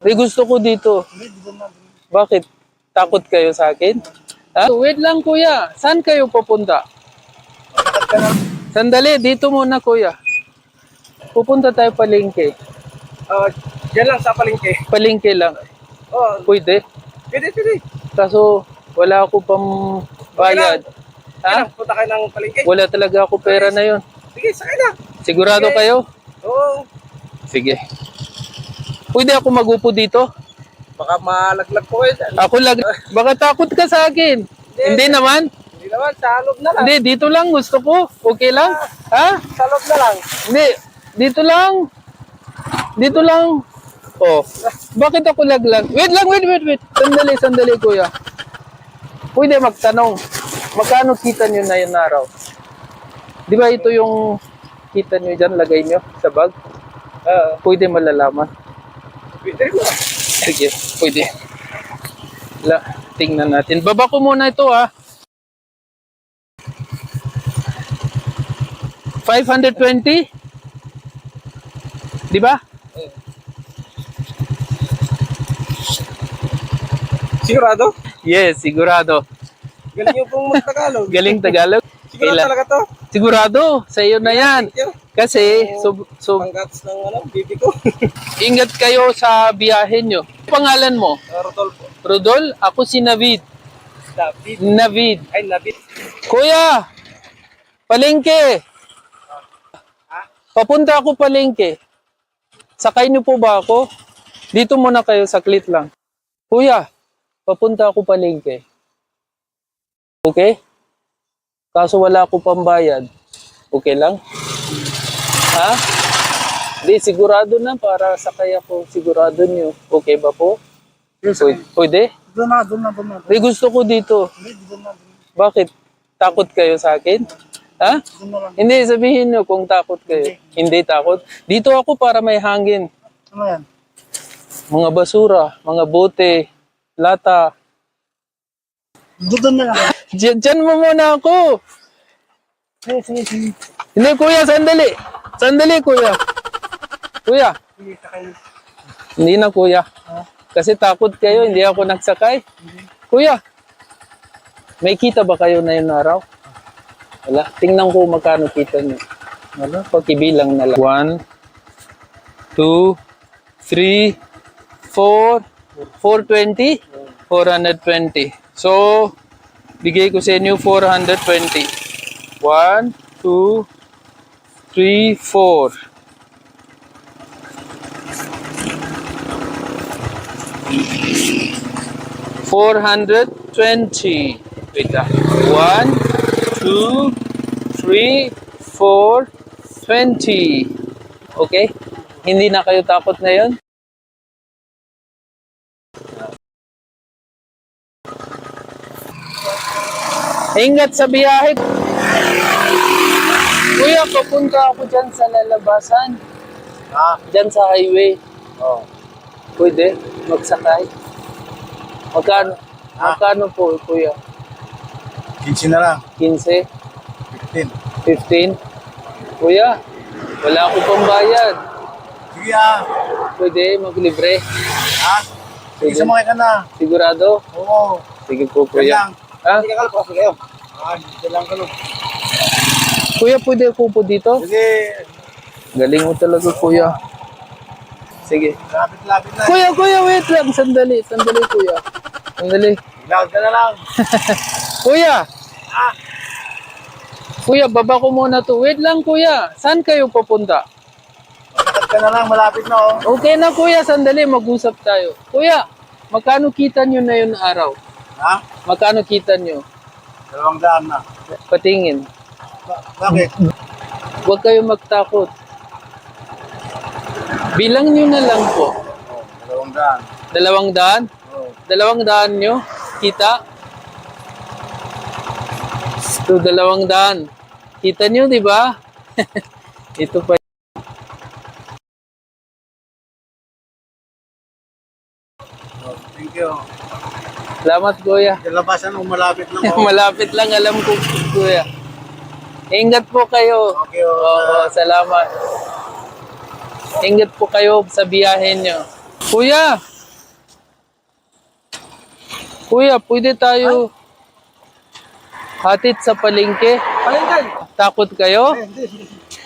May gusto ko dito. Bakit? Takot kayo sa akin? Ha? Wait lang kuya. Saan kayo papunta? Sandali, dito muna kuya. Pupunta tayo palengke. Uh, dyan lang sa palengke. Palengke lang. Oh, Pwede. pwede, pwede. Kaso wala ako pang bayad. Ha? Ha? Punta kayo ng palengke. Wala talaga ako pera na yon. Sige, sakay na. Sigurado Okay. kayo? Oo. Sige. Pwede ako magupo dito? Baka malaglag po kayo dyan. Ako lang. Baka takot ka sa akin. Hindi naman. Hindi naman, sa loob na lang. Hindi, dito lang gusto ko. Okay lang? Ha? Sa loob na lang. Hindi, dito lang. Dito lang. Oh, bakit ako laglag? Wait lang, wait, wait, wait. Sandali, sandali, kuya. Pwede magtanong, magkano kita nyo na yun araw? Di ba ito yung kita nyo dyan, lagay nyo sa bag? Uh, Pwede malalaman. Pwede mo. Sige, pwede. La, tingnan natin. Baba ko muna ito ah. 520? Di ba? Sigurado? Yes, sigurado. Galing yung pong mag-Tagalog. Galing Tagalog. Sigurado Kaila- talaga to. Sigurado, sa iyo na yan. Thank you. Kasi, so, so Panggats ng ano, bibi ko. ingat kayo sa biyahe nyo. Pangalan mo? Uh, Rodolfo. Rodol, ako si Navid. David. Navid. Ay, Nabit. Kuya, palengke. Papunta ako palengke. Sakay niyo po ba ako? Dito muna kayo, saklit lang. Kuya, papunta ako palengke. Okay? Kaso wala ako pambayad. Okay lang? Ha? Di, sigurado na para sakay ako. Sigurado niyo. Okay ba po? Pwede? Pwede? Doon na, doon na, doon na. Di, gusto ko dito. Doon na, Bakit? Takot kayo sa akin? Ha? doon na lang. Hindi, sabihin nyo kung takot kayo. Hindi takot. Dito ako para may hangin. Ano yan? Mga basura, mga bote, lata. Doon na lang. Diyan, diyan mo muna ako. Sige, sige, sige. Hindi, kuya, sandali. Sandali, kuya. Kuya, Sige, sakay. hindi na, kuya. Kasi takot kayo, hindi ako nagsakay. Kuya, may kita ba kayo na yun araw? Wala. Tingnan ko magkano kita nyo. Wala. Pagkibilang na lang. One, two, three, four, 420? 420. So, bigay ko sa inyo 420. One, two, three, four. Four hundred twenty. Wait lang. One, two, three, four, twenty. Okay? Hindi na kayo takot ngayon? Ingat sa biyahe. Kuya, papunta ako dyan sa lalabasan. Ah, Dyan sa highway. oh. Pwede magsakay. Magkano? Ah. Magkano po, kuya? 15 na lang. 15? 15. 15? Kuya, wala ako pang bayad. Sige ah. Pwede maglibre. Ha? Sige. Sige, sumakay ka na. Sigurado? Oo. Sige po, Yan kuya. lang. Ha? Sige, kalap kasi kayo. Ah, dito lang kalap. Kuya, pwede ako po dito? Sige. Galing mo talaga, kuya. Sige. Lapit-lapit na. Kuya, kuya, wait lang. Sandali, sandali, kuya. Sandali. Ilawad ka na lang. Kuya! Kuya, baba ko muna to. Wait lang, kuya. Saan kayo papunta? Ilawad ka na lang. Malapit na oh. Okay na, kuya. Sandali, mag-usap tayo. Kuya, magkano kita nyo na yun araw? Ha? Magkano kita nyo? Dalawang daan na. Patingin. Ba- bakit? Huwag kayo magtakot. Bilang nyo na lang po. Oh, dalawang daan. Dalawang daan? Oh. Dalawang daan nyo? Kita? Ito, dalawang daan. Kita nyo, di ba? Ito pa. oh. Thank you. Salamat, kuya. Labasan mo malapit lang. Malapit lang, alam ko, kuya. Ingat po kayo. Okay, oh. Oo, salamat. Ingat po kayo sa biyahe nyo. Kuya, Kuya, pwede tayo hatid sa palengke. Palengke. Takot kayo?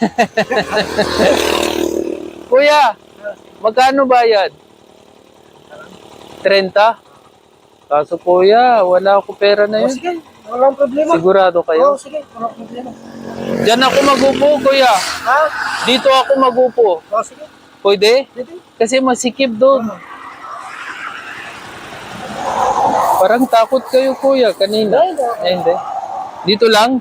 Kuya, magkano bayad? 30? Kaso kuya, wala ako pera na yun. sige, walang problema. Sigurado Oo, kayo? sige, walang problema. Diyan ako magupo, kuya. Ha? Dito ako magupo. O sige, Pwede? pwede. Kasi masikip doon. Parang takot kayo, kuya, kanina. Hindi. Eh, hindi. Dito lang?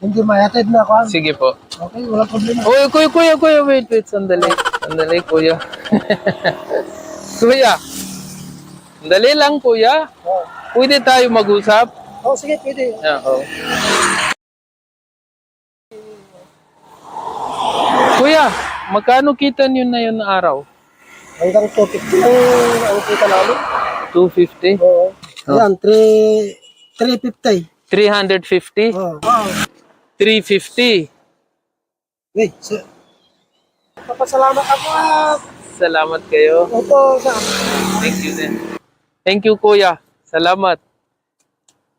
Hindi mayatid na ako. Sige po. Okay, walang problema. Uy, kuya, kuya, kuya, wait, wait, sandali. Sandali, kuya. kuya. Sandali lang, kuya. Oo. Pwede tayo mag-usap? Oh, sige, pwede. Oo. Kuya, magkano kita niyo na yun na araw? Hanggang 250 ang ang kita namin. 250? Oo. Ayan, 3, 350. 350? Oo. Wow. 350? Hey, sir. Papasalamat ako. ah. Salamat kayo. Opo, sa Thank you din. Thank you, kuya. Salamat.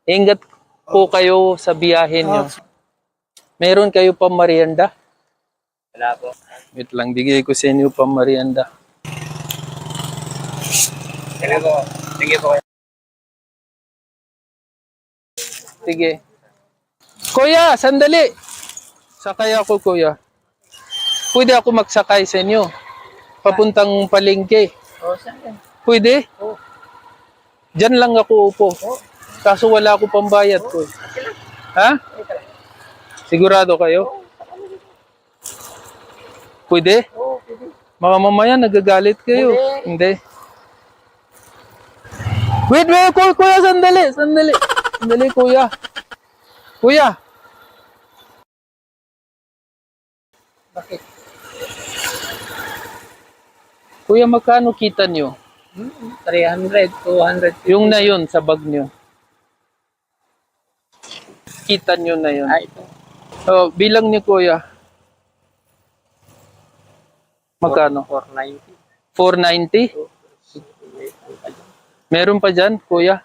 Ingat po kayo sa biyahe niyo. Meron kayo pang merienda? Wala po. Wait lang, bigay ko sa inyo pang merienda. Sige po. Sige po. Sige. Kuya, sandali. Sakay ako, kuya. Pwede ako magsakay sa inyo. Papuntang palengke. Oh, sir. Pwede? Oo. Diyan lang ako upo. Kaso wala ako pambayad ko. Ha? Sigurado kayo? Pwede? Mga mamaya nagagalit kayo. Hindi. Wait, wait, kuya, sandali, sandali. Sandali, kuya. Kuya, Bakit? kuya, magkano kita nyo? 300, 200. Yung na yun sa bag nyo. Kita nyo na yun. Ah, ito. Oh, bilang niyo, kuya. Magkano? 490. 490? Meron pa dyan, kuya?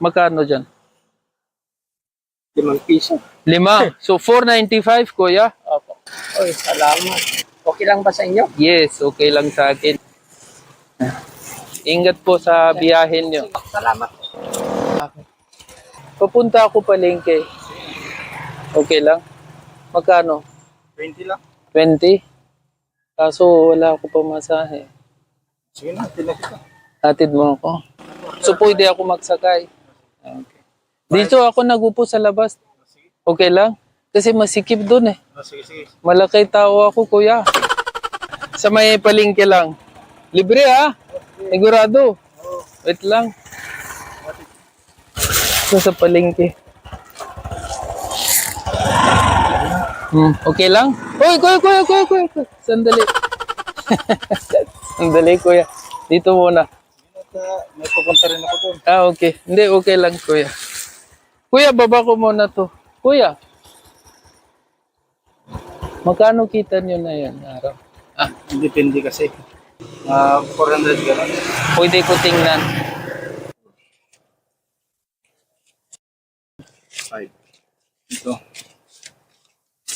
Magkano dyan? 5 piso. Lima. So, 495, kuya? Opo. Oy, salamat. Okay lang ba sa inyo? Yes, okay lang sa akin. Ingat po sa biyahe nyo. Salamat. Papunta ako palengke. Okay lang? Magkano? 20 lang. 20? Kaso wala ako pamasahe. Sige na, tinak kita. Hatid mo ako. So pwede ako magsakay. Okay. Dito ako nagupo sa labas. Okay lang? Kasi masikip doon eh. Ah, Sige, sige. Malaki tao ako, kuya. Sa may palengke lang. Libre ha? Sigurado. Wait lang. Ito sa palengke. Hmm, okay lang? Uy, kuya, kuya, kuya, kuya, kuya. Sandali. Sandali, kuya. Dito muna. Ah, may pupunta rin ako doon. Ah, okay. Hindi, okay lang, kuya. Kuya, baba ko muna to. Kuya. Magkano kita nyo na yan araw? Ah, Depende kasi. Ah, 400 gano'n. pwede ko tingnan.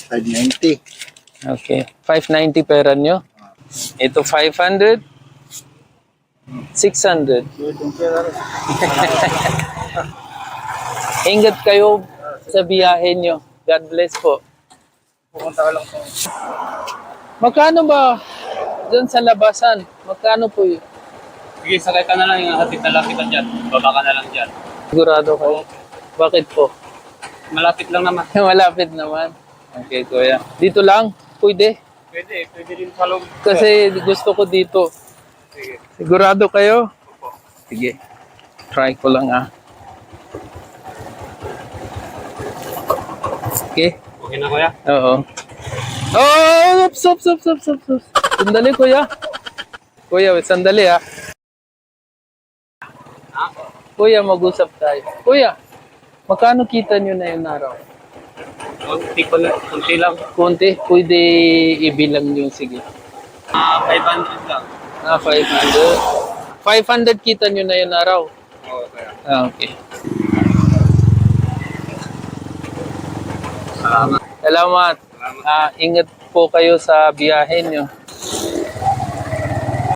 590. Okay. 590 pera nyo. Ito 500. 600. Good yung pera rin. Ingat kayo sa biyahe nyo. God bless po. Pupunta ka lang sa... Magkano ba dyan sa labasan? Magkano po yun? Sige, sakay ka na lang yung hatid na lang kita dyan. Baba ka na lang dyan. Sigurado kayo? Bakit po? Malapit lang naman. Malapit naman. Okay, kuya. Dito lang? Pwede? Pwede, pwede din sa loob. Kasi gusto ko dito. Sige. Sigurado kayo? Sige. Try ko lang ah. Okay. Okay na kuya? Oo. Oh, stop, stop, stop, stop, stop. Sandali, kuya. Kuya, wait, sandali ah. Kuya, mag-usap tayo. Kuya, magkano kita nyo na yung araw? Kunti ko lang. Kunti lang. Kunti, pwede ibilang nyo, sige. Ah, 500 lang. Ah, 500. 500 kita nyo na yun araw. Oo, kaya. Ah, okay. Salamat. Salamat. Salamat. Ah, ingat po kayo sa biyahe nyo.